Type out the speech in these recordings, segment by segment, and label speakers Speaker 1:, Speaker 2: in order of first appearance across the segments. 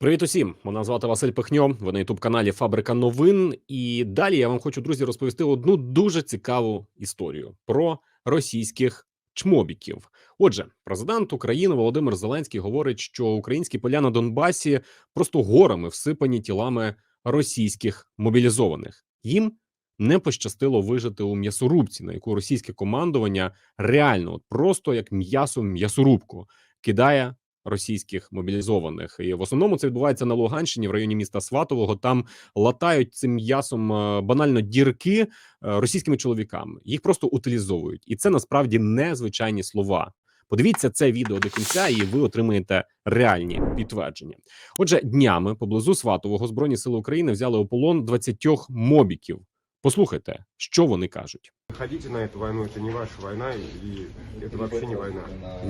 Speaker 1: Привіт усім! Мене звати Василь Пихньо. Ви на ютуб каналі Фабрика новин. І далі я вам хочу, друзі, розповісти одну дуже цікаву історію про російських чмобіків. Отже, президент України Володимир Зеленський говорить, що українські поля на Донбасі просто горами всипані тілами російських мобілізованих. Їм не пощастило вижити у м'ясорубці, на яку російське командування реально от просто як м'ясо м'ясорубку кидає російських мобілізованих, і в основному це відбувається на Луганщині в районі міста Сватового. Там латають цим м'ясом е, банально дірки е, російськими чоловіками. Їх просто утилізовують, і це насправді незвичайні слова. Подивіться це відео до кінця, і ви отримаєте реальні підтвердження. Отже, днями поблизу Сватового збройні сили України взяли у полон 20 мобіків. Послухайте, що вони кажуть.
Speaker 2: Ходите на эту войну, это не ваша война, и это вообще не война.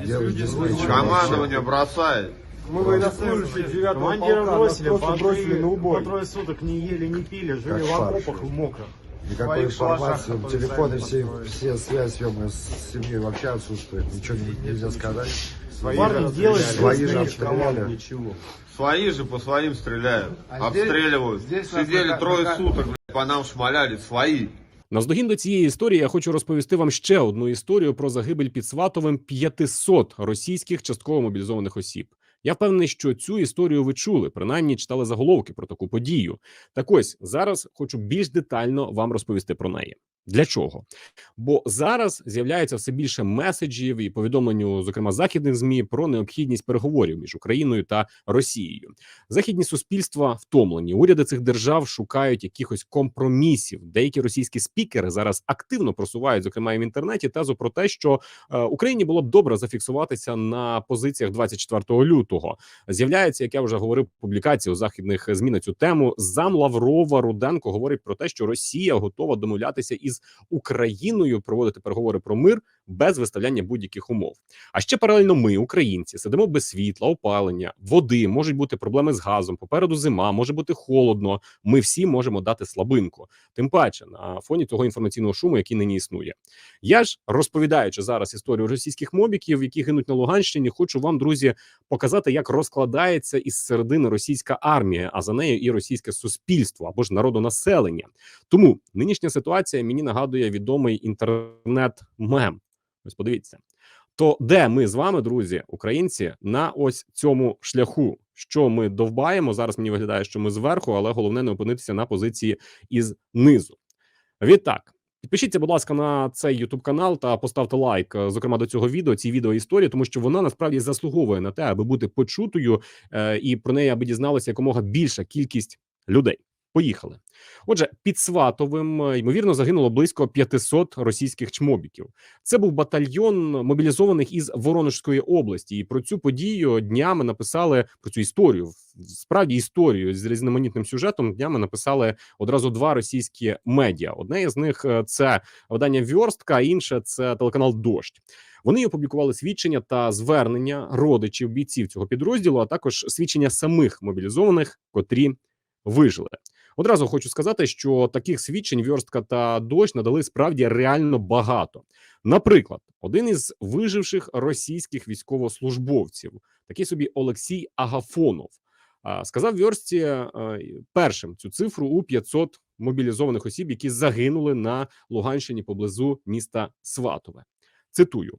Speaker 3: Делайте свои
Speaker 4: Командование бросает.
Speaker 2: Мы военнослужащие 9
Speaker 5: Командира
Speaker 2: полка, нас
Speaker 5: бросили,
Speaker 2: просто бросили
Speaker 5: бомжи
Speaker 2: на
Speaker 5: по
Speaker 2: убой.
Speaker 5: трое суток не ели, не пили, жили
Speaker 3: Как
Speaker 5: в
Speaker 3: фарш.
Speaker 5: окопах в мокрых.
Speaker 3: Никакой
Speaker 5: своих
Speaker 3: информации,
Speaker 5: шалашах, которые
Speaker 3: телефоны
Speaker 5: сами
Speaker 3: все,
Speaker 5: построили.
Speaker 3: все связь съемная с семьей вообще отсутствует. Ничего не- нельзя сказать.
Speaker 2: Свои
Speaker 5: Парни
Speaker 2: же
Speaker 5: делают
Speaker 2: расстреляли.
Speaker 3: Свои же
Speaker 5: Своих
Speaker 3: обстреляли.
Speaker 2: команд ничего.
Speaker 4: Свои же по своим стреляют.
Speaker 5: А здесь-
Speaker 4: обстреливают.
Speaker 5: здесь нас
Speaker 4: Сидели
Speaker 5: на-
Speaker 4: трое
Speaker 5: на-
Speaker 4: суток, блядь, по нам шмаляли. свої.
Speaker 1: Наздогін до цієї історії я хочу розповісти вам ще одну історію про загибель під Сватовим 500 російських частково мобілізованих осіб. Я впевнений, що цю історію ви чули, принаймні читали заголовки про таку подію. Так ось зараз хочу більш детально вам розповісти про неї. Для чого? Бо зараз з'являється все більше меседжів і повідомлень, зокрема західних змі, про необхідність переговорів між Україною та Росією. Західні суспільства втомлені. Уряди цих держав шукають якихось компромісів. Деякі російські спікери зараз активно просувають, зокрема і в інтернеті, тезу про те, що е, Україні було б добре зафіксуватися на позиціях 24 лютого. З'являється, як я вже говорив, публікації у західних змі на цю тему. Зам Лаврова Руденко говорить про те, що Росія готова домовлятися із Україною, проводити переговори про мир без виставляння будь-яких умов. А ще паралельно ми, українці, сидимо без світла, опалення, води, можуть бути проблеми з газом. Попереду зима, може бути холодно. Ми всі можемо дати слабинку. Тим паче на фоні того інформаційного шуму, який нині існує. Я ж розповідаючи зараз історію російських мобіків, які гинуть на Луганщині, хочу вам, друзі, показати, як розкладається із середини російська армія, а за нею і російське суспільство або ж народонаселення. Тому нинішня ситуація мені нагадує відомий інтернет-мем. Ось подивіться. То де ми з вами, друзі, українці, на ось цьому шляху, що ми довбаємо зараз? Мені виглядає, що ми зверху, але головне не опинитися на позиції із низу. Відтак, підпишіться, будь ласка, на цей YouTube канал та поставте лайк, е, зокрема до цього відео, цій відео історії, тому що вона насправді заслуговує на те, аби бути почутою, е, і про неї аби дізналася якомога більша кількість людей. Поїхали. Отже, під Сватовим е, ймовірно загинуло близько 500 російських чмобіків. Це був батальйон мобілізованих із Воронежської області. І про цю подію днями написали про цю історію. Справді історію з різноманітним сюжетом днями написали одразу два російські медіа. Одне із них е, це видання Вьорстка, а інше це телеканал Дождь. Вони опублікували свідчення та звернення родичів бійців цього підрозділу, а також свідчення самих мобілізованих, котрі вижили. Одразу хочу сказати, що таких свідчень Вьорстка та дощ надали справді реально багато. Наприклад, один із виживших російських військовослужбовців, такий собі Олексій Агафонов, сказав Вьорсті е, першим цю цифру у 500 мобілізованих осіб, які загинули на Луганщині поблизу міста Сватове. Цитую.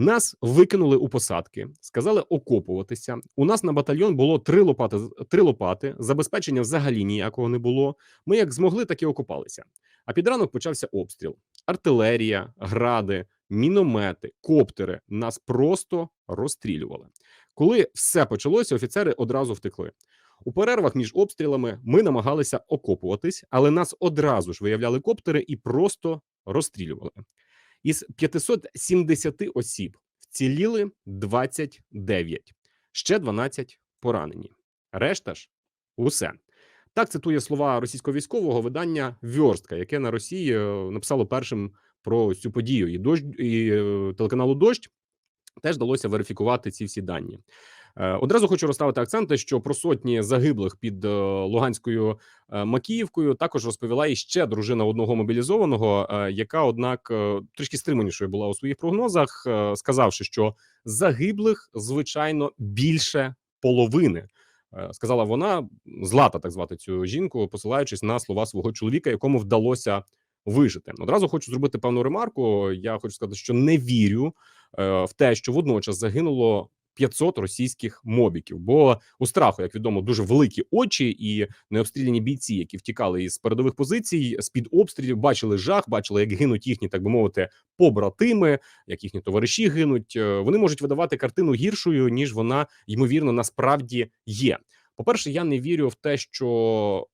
Speaker 1: Нас викинули у посадки, сказали окопуватися. У нас на батальйон було три лопати, три лопати. Забезпечення взагалі ніякого не було. Ми як змогли, так і окопалися. А під ранок почався обстріл: артилерія, гради, міномети, коптери. Нас просто розстрілювали. Коли все почалося, офіцери одразу втекли. У перервах між обстрілами ми намагалися окопуватись, але нас одразу ж виявляли коптери і просто розстрілювали. Із 570 осіб вціліли 29, ще 12 поранені. Решта ж усе. Так цитує слова російського військового видання Вьорстка, яке на Росії е, написало першим про цю подію. І дощ і е, телеканалу Дощ теж вдалося верифікувати ці всі дані. Е, Одразу хочу розставити акценти, що про сотні загиблих під е, Луганською е, Макіївкою також розповіла і ще дружина одного мобілізованого, яка, однак, трішки стриманішою була у своїх прогнозах, сказавши, що загиблих звичайно більше половини. Сказала вона, злата так звати цю жінку, посилаючись на слова свого чоловіка, якому вдалося вижити. Одразу хочу зробити певну ремарку. Я хочу сказати, що не вірю в те, що водночас загинуло 500 російських мобіків. Бо у страху, як відомо, дуже великі очі і необстріляні бійці, які втікали із передових позицій з під обстрілів, бачили жах, бачили, як гинуть їхні, так би мовити, побратими, як їхні товариші гинуть. Е, Вони можуть видавати картину гіршою ніж вона ймовірно насправді є. По-перше, я не вірю в те, що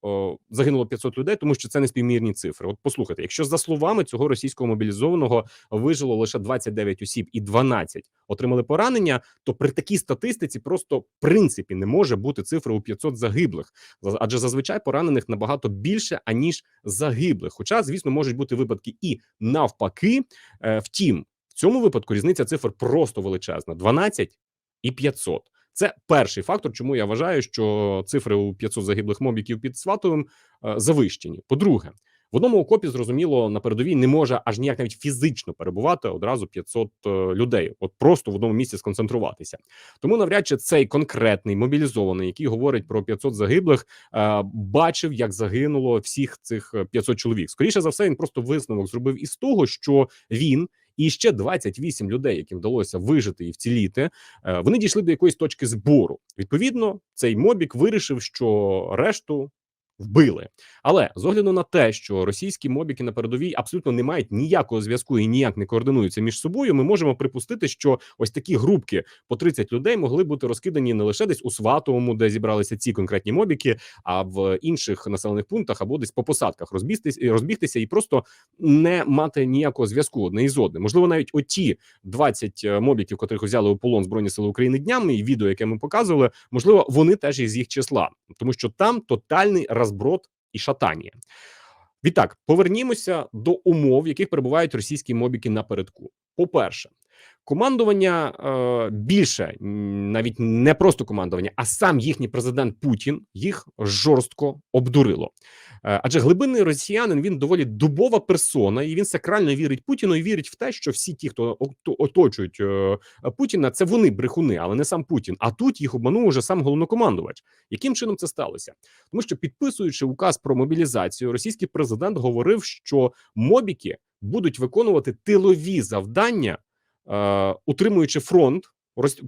Speaker 1: о, загинуло 500 людей, тому що це не співмірні цифри. От послухайте, якщо за словами цього російського мобілізованого вижило лише 29 осіб і 12 отримали поранення, то при такій статистиці просто в принципі не може бути цифри у 500 загиблих, За- адже зазвичай поранених набагато більше аніж загиблих. Хоча, звісно, можуть бути випадки і навпаки. Е, Втім, в цьому випадку різниця цифр просто величезна: 12 і 500. Це перший фактор, чому я вважаю, що цифри у 500 загиблих мобіків під Сватовим е, завищені. По-друге, в одному окопі зрозуміло на передовій не може аж ніяк навіть фізично перебувати одразу 500 е, людей, от просто в одному місці сконцентруватися. Тому навряд чи цей конкретний мобілізований, який говорить про 500 загиблих, е, бачив, як загинуло всіх цих е, 500 чоловік. Скоріше за все, він просто висновок зробив із того, що він і ще 28 людей, яким вдалося вижити і вціліти, е, вони дійшли до якоїсь точки збору. Відповідно, цей мобік вирішив, що решту вбили. Але з огляду на те, що російські мобіки на передовій абсолютно не мають ніякого зв'язку і ніяк не координуються між собою, ми можемо припустити, що ось такі групки по 30 людей могли бути розкидані не лише десь у Сватовому, де зібралися ці конкретні мобіки, а в інших населених пунктах або десь по посадках розбігтися, розбігтися і просто не мати ніякого зв'язку одне із одним. Можливо, навіть оті 20 е, мобіків, котрих взяли у полон збройні сили України днями, і відео, яке ми показували, можливо, вони теж із їх числа, тому що там тотальний розброд і шатання. Відтак, повернімося до умов, в яких перебувають російські мобіки напередку. По-перше, командування е, більше навіть не просто командування, а сам їхній президент Путін їх жорстко обдурило. Е, Адже глибинний росіянин він доволі дубова персона, і він сакрально вірить Путіну і вірить в те, що всі ті, хто оточують е, Путіна, це вони брехуни, але не сам Путін. А тут їх обманув уже сам головнокомандувач. Яким чином це сталося? Тому що підписуючи указ про мобілізацію, російський президент говорив, що мобіки будуть виконувати тилові завдання, е, утримуючи фронт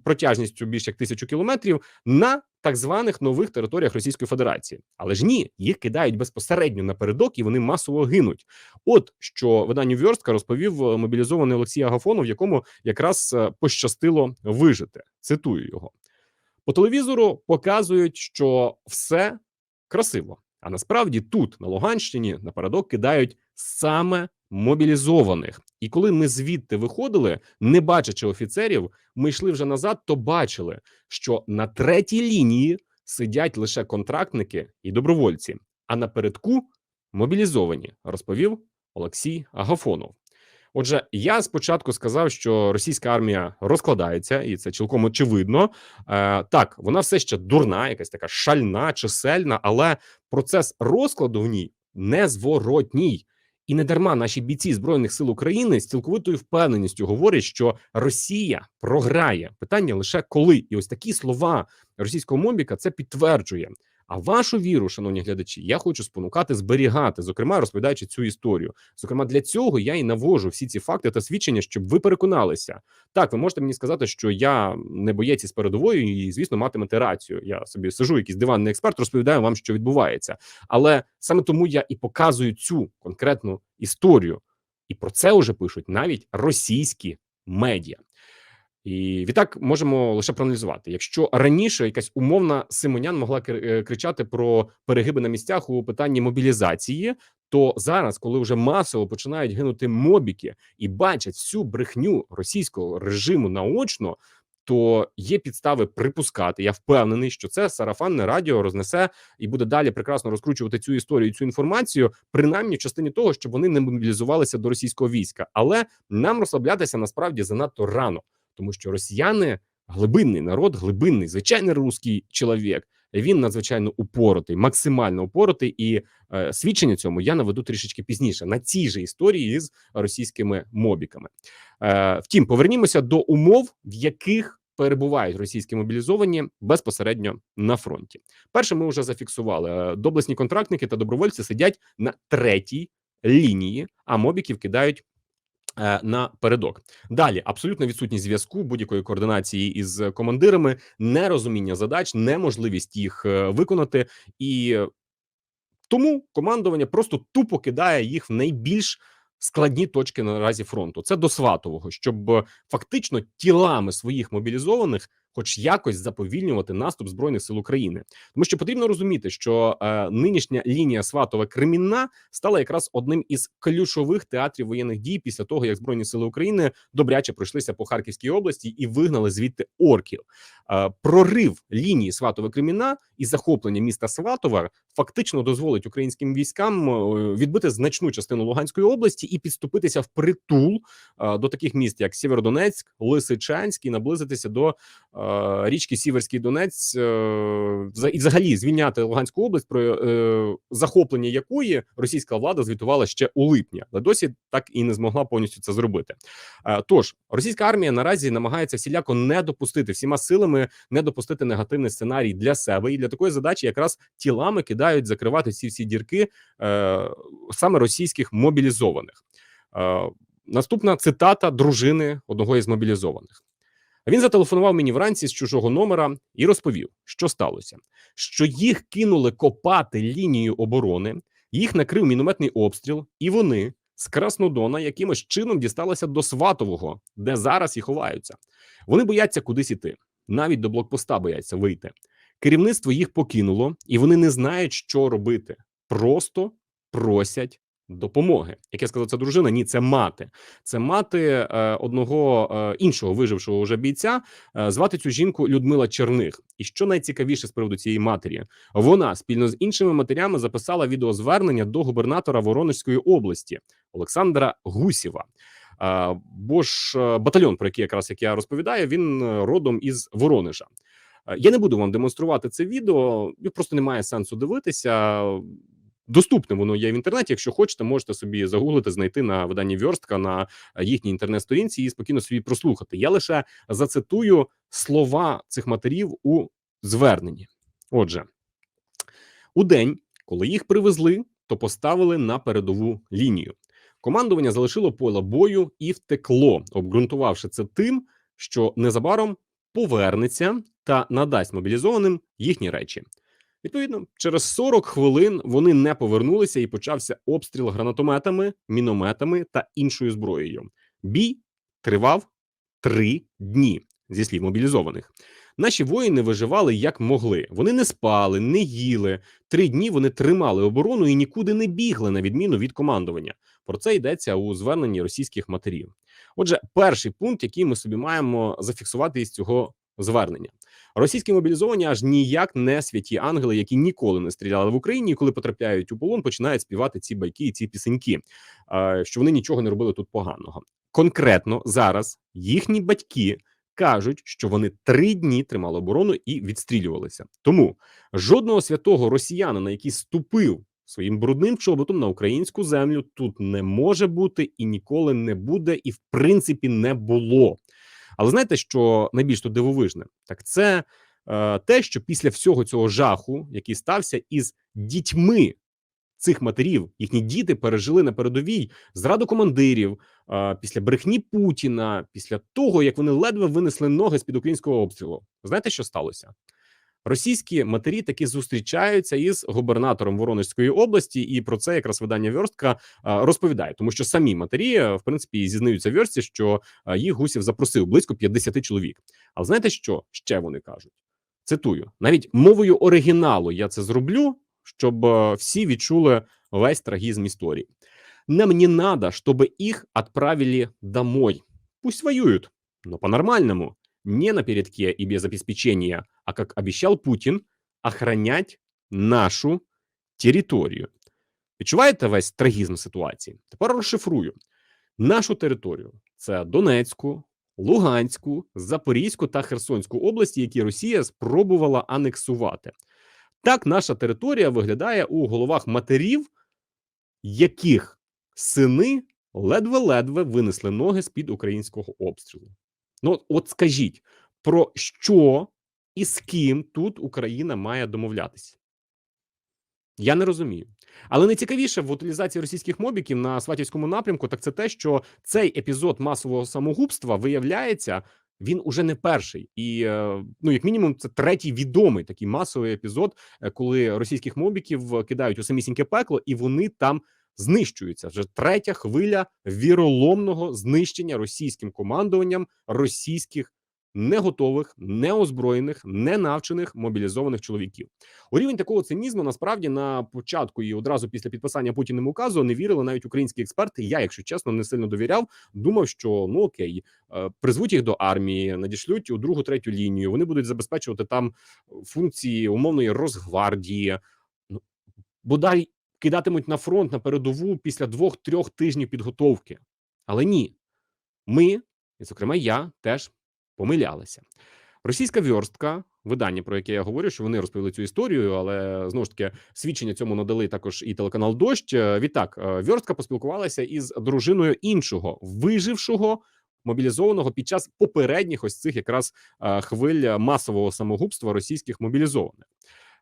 Speaker 1: протяжністю більш як тисячу кілометрів на так званих нових територіях Російської Федерації. Але ж ні, їх кидають безпосередньо напередок, і вони масово гинуть. От що виданню Вьорстка розповів е, мобілізований Олексій Агафонов, якому якраз е, пощастило вижити. Цитую його по телевізору. Показують, що все красиво. А насправді тут, на Луганщині, напередок кидають саме мобілізованих. І коли ми звідти виходили, не бачачи офіцерів, ми йшли вже назад, то бачили, що на третій лінії сидять лише контрактники і добровольці, а напередку мобілізовані, розповів Олексій Агафонов. Отже, я спочатку сказав, що російська армія розкладається, і це цілком очевидно. Е, так, вона все ще дурна, якась така шальна, чисельна, але процес розкладу в ній незворотній. І не дарма наші бійці збройних сил України з цілковитою впевненістю говорять, що Росія програє. Питання лише коли, і ось такі слова російського мобіка це підтверджує. А вашу віру, шановні глядачі, я хочу спонукати зберігати, зокрема розповідаючи цю історію. Зокрема, для цього я і навожу всі ці факти та свідчення, щоб ви переконалися. Так, ви можете мені сказати, що я не боєць із передової, і звісно, матимете рацію. Я собі сижу, якийсь диванний експерт, розповідаю вам, що відбувається. Але саме тому я і показую цю конкретну історію, і про це вже пишуть навіть російські медіа. І відтак можемо лише проаналізувати. Якщо раніше якась умовна Симонян могла е, кричати про перегиби на місцях у питанні мобілізації, то зараз, коли вже масово починають гинути мобіки і бачать всю брехню російського режиму наочно, то є підстави припускати. Я впевнений, що це сарафанне радіо рознесе і буде далі прекрасно розкручувати цю історію, цю інформацію, принаймні в частині того, щоб вони не мобілізувалися до російського війська. Але нам розслаблятися насправді занадто рано тому що росіяни глибинний народ, глибинний, звичайний русський чоловік. Він надзвичайно упоротий, максимально упоротий, і е, свідчення цьому я наведу трішечки пізніше на цій же історії з російськими мобіками. Е, втім, повернімося до умов, в яких перебувають російські мобілізовані безпосередньо на фронті. Перше, ми вже зафіксували. Е, Доблесні контрактники та добровольці сидять на третій лінії, а мобіків кидають. Е, На передок далі абсолютна відсутність зв'язку, будь-якої координації із командирами, нерозуміння задач, неможливість їх е, виконати, і тому командування просто тупо кидає їх в найбільш складні точки наразі фронту. Це до Сватового, щоб е, фактично тілами своїх мобілізованих, хоч якось заповільнювати наступ збройних сил України, тому що потрібно розуміти, що е, нинішня лінія Сватова Кремінна стала якраз одним із ключових театрів воєнних дій після того, як збройні сили України добряче пройшлися по Харківській області і вигнали звідти орків. Е, прорив лінії Сватова Кремінна і захоплення міста Сватова фактично дозволить українським військам е, відбити значну частину Луганської області і підступитися в притул е, до таких міст, як Сєвєродонецьк, Лисичанськ, і наблизитися до е, річки Сіверський Донець, е, і взагалі звільняти Луганську область, про е, захоплення якої російська влада звітувала ще у липні, але досі так і не змогла повністю це зробити. Е, Тож російська армія наразі намагається всіляко не допустити всіма силами, не допустити негативний сценарій для себе, і для такої задачі якраз тілами кидають закривати ці всі дірки е, саме російських мобілізованих. Е, наступна цитата дружини одного із мобілізованих. Він зателефонував мені вранці з чужого номера і розповів, що сталося: що їх кинули копати лінію оборони, їх накрив мінометний обстріл, і вони з Краснодона якимось чином дісталися до Сватового, де зараз і ховаються. Вони бояться кудись іти, навіть до блокпоста бояться вийти. Керівництво їх покинуло, і вони не знають, що робити. Просто просять допомоги. Як я сказав, це дружина. Ні, це мати. Це мати е, одного е, іншого вижившого вже бійця. Е, звати цю жінку Людмила Черних. І що найцікавіше з приводу цієї матері, вона спільно з іншими матерями записала відеозвернення до губернатора Воронежської області Олександра Гусєва. Е, бо ж е, батальйон, про який якраз як я розповідаю, він е, родом із Воронежа. Е, Я не буду вам демонструвати це відео, просто немає сенсу дивитися. Доступне воно є в інтернеті. Якщо хочете, можете собі загуглити, знайти на виданні Вьорстка на е, їхній інтернет-сторінці і спокійно собі прослухати. Я лише зацитую слова цих матерів у зверненні. Отже, у день, коли їх привезли, то поставили на передову лінію. Командування залишило поле бою і втекло, обґрунтувавши це тим, що незабаром повернеться та надасть мобілізованим їхні речі. Відповідно, через 40 хвилин вони не повернулися і почався обстріл гранатометами, мінометами та іншою зброєю. Бій тривав три дні зі слів мобілізованих. Наші воїни виживали як могли. Вони не спали, не їли. Три дні вони тримали оборону і нікуди не бігли, на відміну від командування. Про це йдеться у зверненні російських матерів. Отже, перший пункт, який ми собі маємо зафіксувати із цього звернення. Російські мобілізовані аж ніяк не святі ангели, які ніколи не стріляли в Україні, і коли потрапляють у полон, починають співати ці байки і ці пісеньки, що вони нічого не робили тут поганого. Конкретно зараз їхні батьки кажуть, що вони три дні тримали оборону і відстрілювалися. Тому жодного святого росіянина, який ступив своїм брудним чоботом на українську землю, тут не може бути і ніколи не буде, і в принципі не було. Але знаєте, що найбільш тут дивовижне? Так це е, те, що після всього цього жаху, який стався із дітьми цих матерів, їхні діти пережили на передовій зраду командирів е, після брехні Путіна, після того як вони ледве винесли ноги з під українського обстрілу. Знаєте, що сталося? Російські матері таки зустрічаються із губернатором Воронежської області, і про це якраз видання Вьорстка розповідає, тому що самі матері, е, в принципі, зізнаються в Вьорсті, що е, їх гусів запросив близько 50 чоловік. Але знаєте, що ще вони кажуть? Цитую навіть мовою оригіналу я це зроблю, щоб е, всі відчули весь трагізм історії. Нам не надо, чтобы их отправили домой. Пусть воюют, но по-нормальному, не на передке и без обеспечения, а как обещал Путин, охранять нашу територію. Відчуваєте весь трагізм ситуації? Тепер розшифрую нашу територію: це Донецьку, Луганську, Запорізьку та Херсонську області, які Росія спробувала анексувати. Так, наша територія виглядає у головах матерів, яких сини ледве-ледве винесли ноги з під українського обстрілу. Ну, от скажіть, про що і з ким тут Україна має домовлятися. Я не розумію. Але найцікавіше в утилізації російських мобіків на сватівському напрямку, так це те, що цей епізод масового самогубства виявляється, він уже не перший, і е, ну, як мінімум, це третій відомий такий масовий епізод, е, коли російських мобіків кидають у самісіньке пекло, і вони там знищуються. Вже третя хвиля віроломного знищення російським командуванням російських неготових, неозброєних, ненавчених мобілізованих чоловіків. У рівень такого цинізму насправді на початку і одразу після підписання Путіним указу не вірили навіть українські експерти. Я, якщо чесно, не сильно довіряв. Думав, що ну окей, е, призвуть їх до армії, надішлють у другу третю лінію. Вони будуть забезпечувати там функції умовної розгвардії. Ну бодай кидатимуть на фронт на передову після двох-трьох тижнів підготовки. Але ні, ми, і зокрема, я теж помилялися. Російська вьорстка, видання, про яке я говорю, що вони розповіли цю історію, але знову ж таки свідчення цьому надали також і телеканал Дощ. Е, Відтак, е, вьорстка поспілкувалася із дружиною іншого вижившого. Мобілізованого під час попередніх ось цих якраз е, хвиль масового самогубства російських мобілізованих.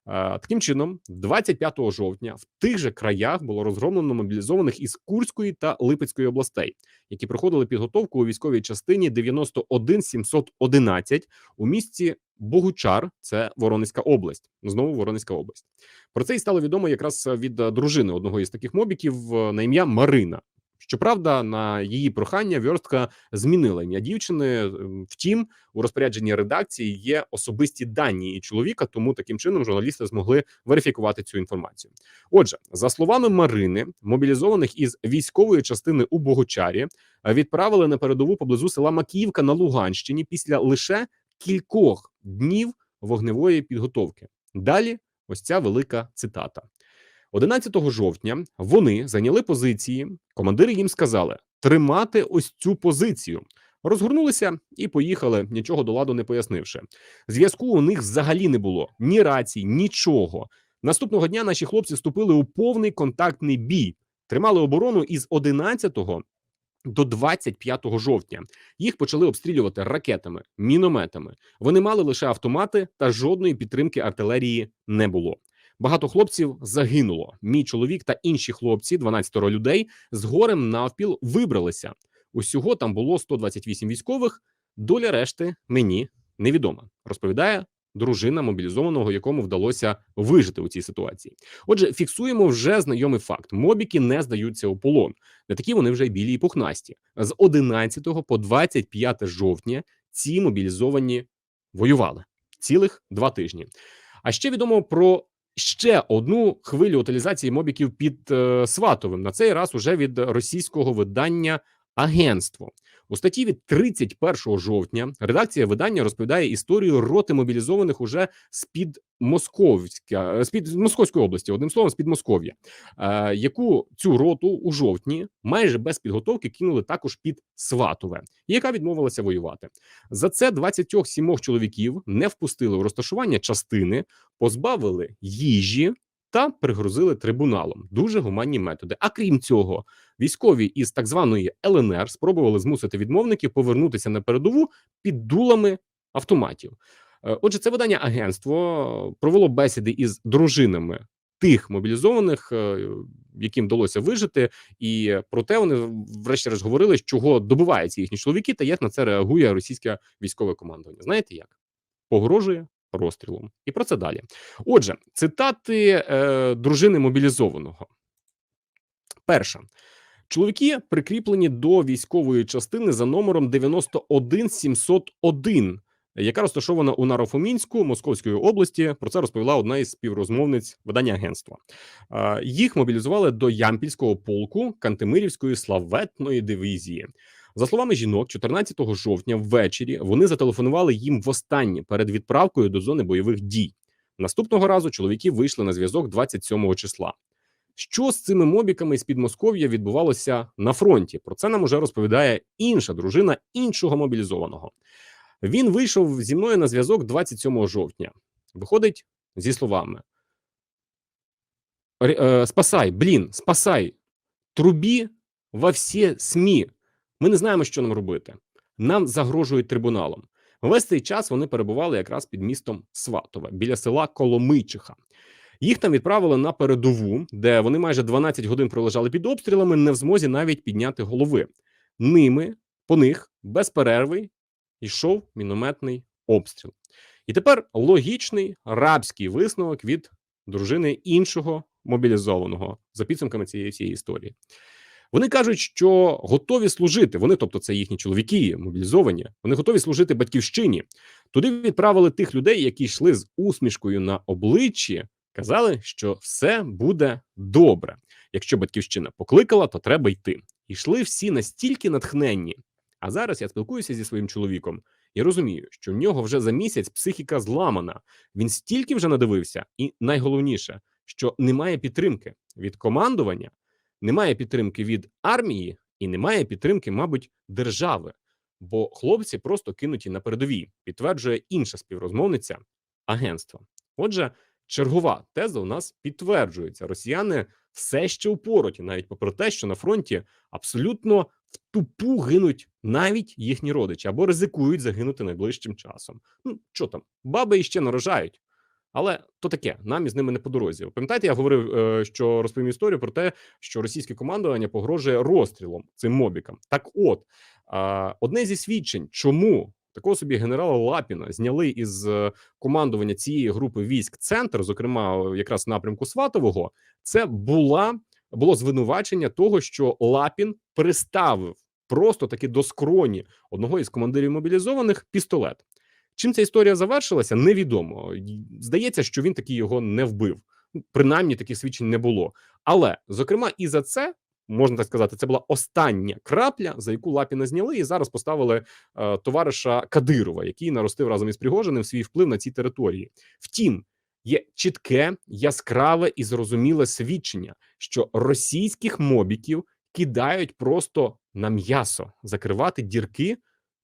Speaker 1: Е, Таким чином, 25 жовтня в тих же краях було розгромлено мобілізованих із Курської та Липецької областей, які проходили підготовку у військовій частині 91 711 у місті Богучар, це Воронезька область. Знову Воронезька область. Про це і стало відомо якраз від е, дружини одного із таких мобіків е, на ім'я Марина. Щоправда, на її прохання вьорстка змінила ім'я дівчини. Ем, Втім, у розпорядженні редакції є особисті дані її чоловіка, тому таким чином журналісти змогли верифікувати цю інформацію. Отже, за словами Марини, мобілізованих із військової частини у Богочарі е, відправили на передову поблизу села Макіївка на Луганщині після лише кількох днів вогневої підготовки. Далі ось ця велика цитата. 11 жовтня вони зайняли позиції. Командири їм сказали тримати ось цю позицію. Розгорнулися і поїхали, нічого до ладу не пояснивши. Зв'язку у них взагалі не було ні рацій, нічого. Наступного дня наші хлопці вступили у повний контактний бій, тримали оборону із 11 до 25 жовтня. Їх почали обстрілювати ракетами, мінометами. Вони мали лише автомати, та жодної підтримки артилерії не було. Багато хлопців загинуло. Мій чоловік та інші хлопці, 12 людей, з горем навпіл вибралися. Усього там було 128 військових. Доля решти мені невідома. Розповідає дружина мобілізованого, якому вдалося вижити у цій ситуації. Отже, фіксуємо вже знайомий факт: мобіки не здаються у полон. Не такі вони вже білі і пухнасті. З 11 по 25 жовтня ці мобілізовані воювали цілих два тижні. А ще відомо про ще одну хвилю утилізації мобіків під е, Сватовим. На цей раз уже від російського видання Агентство у статті від 31 жовтня. Редакція видання розповідає історію роти мобілізованих уже з під Московська з під Московської області, одним словом, з під Москов'я, е, яку цю роту у жовтні майже без підготовки кинули також під Сватове, яка відмовилася воювати. За це 27 чоловіків не впустили у розташування частини, позбавили їжі та пригрозили трибуналом. Дуже гуманні методи. А крім цього, військові із так званої ЛНР спробували змусити відмовників повернутися на передову під дулами автоматів. Е, Отже, це видання агентство провело бесіди із дружинами тих мобілізованих, е, яким вдалося вижити, і проте вони врешті-решт говорили, чого добиваються їхні чоловіки, та як на це реагує російське військове командування. Знаєте як? Погрожує розстрілом. І про це далі. Отже, цитати е, дружини мобілізованого. Перша. Чоловіки прикріплені до військової частини за номером 91701, яка розташована у Нарофомінську Московської області. Про це розповіла одна із співрозмовниць видання агентства. Е, Їх мобілізували до Ямпільського полку Кантемирівської славетної дивізії. За словами жінок, 14 жовтня ввечері вони зателефонували їм востаннє перед відправкою до зони бойових дій. Наступного разу чоловіки вийшли на зв'язок 27 числа. Що з цими мобіками з Підмосков'я відбувалося на фронті? Про це нам уже розповідає інша дружина іншого мобілізованого. Він вийшов зі мною на зв'язок 27 жовтня. Виходить зі словами: е, Спасай, блін, спасай, трубі во всі СМІ. Ми не знаємо, що нам робити. Нам загрожують трибуналом. Весь цей час вони перебували якраз під містом Сватове біля села Коломийчиха. Їх там відправили на передову, де вони майже 12 годин пролежали під обстрілами, не в змозі навіть підняти голови. Ними по них без перерви йшов мінометний обстріл. І тепер логічний рабський висновок від дружини іншого мобілізованого за підсумками цієї всієї історії. Вони кажуть, що готові служити. Вони, тобто, це їхні чоловіки, мобілізовані. Вони готові служити батьківщині. Туди відправили тих людей, які йшли з усмішкою на обличчі, казали, що все буде добре. Якщо батьківщина покликала, то треба йти. Йшли всі настільки натхненні. А зараз я спілкуюся зі своїм чоловіком і розумію, що в нього вже за місяць психіка зламана. Він стільки вже надивився, і найголовніше, що немає підтримки від командування, немає підтримки від армії і немає підтримки, мабуть, держави. Бо хлопці просто кинуті на передовій, підтверджує інша співрозмовниця агентства. Отже, чергова теза у нас підтверджується: росіяни все ще упороті, навіть попри те, що на фронті абсолютно в тупу гинуть навіть їхні родичі або ризикують загинути найближчим часом. Ну що там, баби іще нарожають. Але то таке, нам із ними не по дорозі. Пам'ятаєте, я говорив, е, що розповім історію про те, що російське командування погрожує розстрілом цим мобікам. Так, от одне зі свідчень, чому такого собі генерала Лапіна зняли із е, командування цієї групи військ центр, зокрема, якраз напрямку Сватового, це була було звинувачення того, що Лапін приставив просто таки до скроні одного із командирів мобілізованих пістолет. Чим ця історія завершилася, невідомо. Здається, що він таки його не вбив. Ну, Принаймні таких свідчень не було. Але зокрема, і за це можна так сказати, це була остання крапля, за яку Лапіна зняли, і зараз поставили е, товариша Кадирова, який наростив разом із Пригожиним свій вплив на цій території. Втім, є чітке, яскраве і зрозуміле свідчення, що російських мобіків кидають просто на м'ясо закривати дірки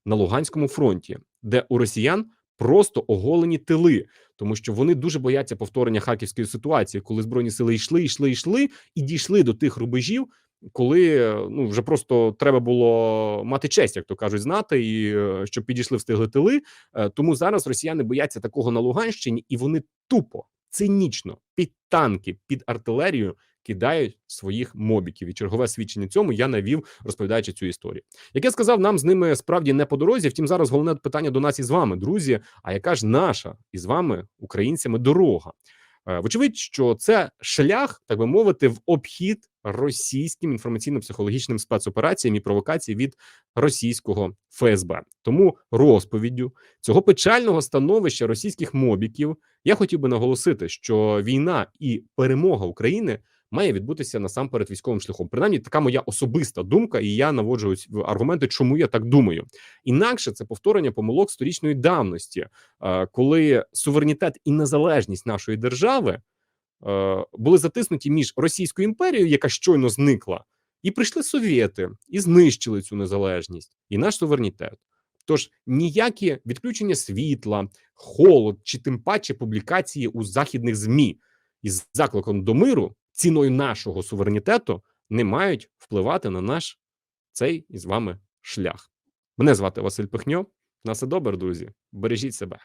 Speaker 1: на Луганському фронті, де у росіян просто оголені тили, тому що вони дуже бояться повторення харківської ситуації, коли збройні сили йшли, йшли, йшли і дійшли до тих рубежів, коли ну вже просто треба було мати честь, як то кажуть, знати, і е, щоб підійшли встигли тили. Е, Тому зараз росіяни бояться такого на Луганщині, і вони тупо цинічно під танки, під артилерію кидають своїх мобіків. І чергове свідчення цьому я навів, розповідаючи цю історію. Як я сказав, нам з ними справді не по дорозі. Втім, зараз головне питання до нас із вами, друзі. А яка ж наша із вами, українцями, дорога? Е, Вочевидь, що це шлях, так би мовити, в обхід російським інформаційно-психологічним спецопераціям і провокацій від російського ФСБ. Тому розповіддю цього печального становища російських мобіків я хотів би наголосити, що війна і перемога України має відбутися насамперед військовим шляхом. Принаймні, така моя особиста думка, і я наводжу аргументи, чому я так думаю. Інакше це повторення помилок сторічної давності, е, коли суверенітет і незалежність нашої держави е, були затиснуті між Російською імперією, яка щойно зникла, і прийшли совєти і знищили цю незалежність і наш суверенітет. Тож ніякі відключення світла, холод чи тим паче публікації у західних змі із закликом до миру ціною нашого суверенітету не мають впливати на наш цей із вами шлях. Мене звати Василь Пихньо. На все добре, друзі. Бережіть себе.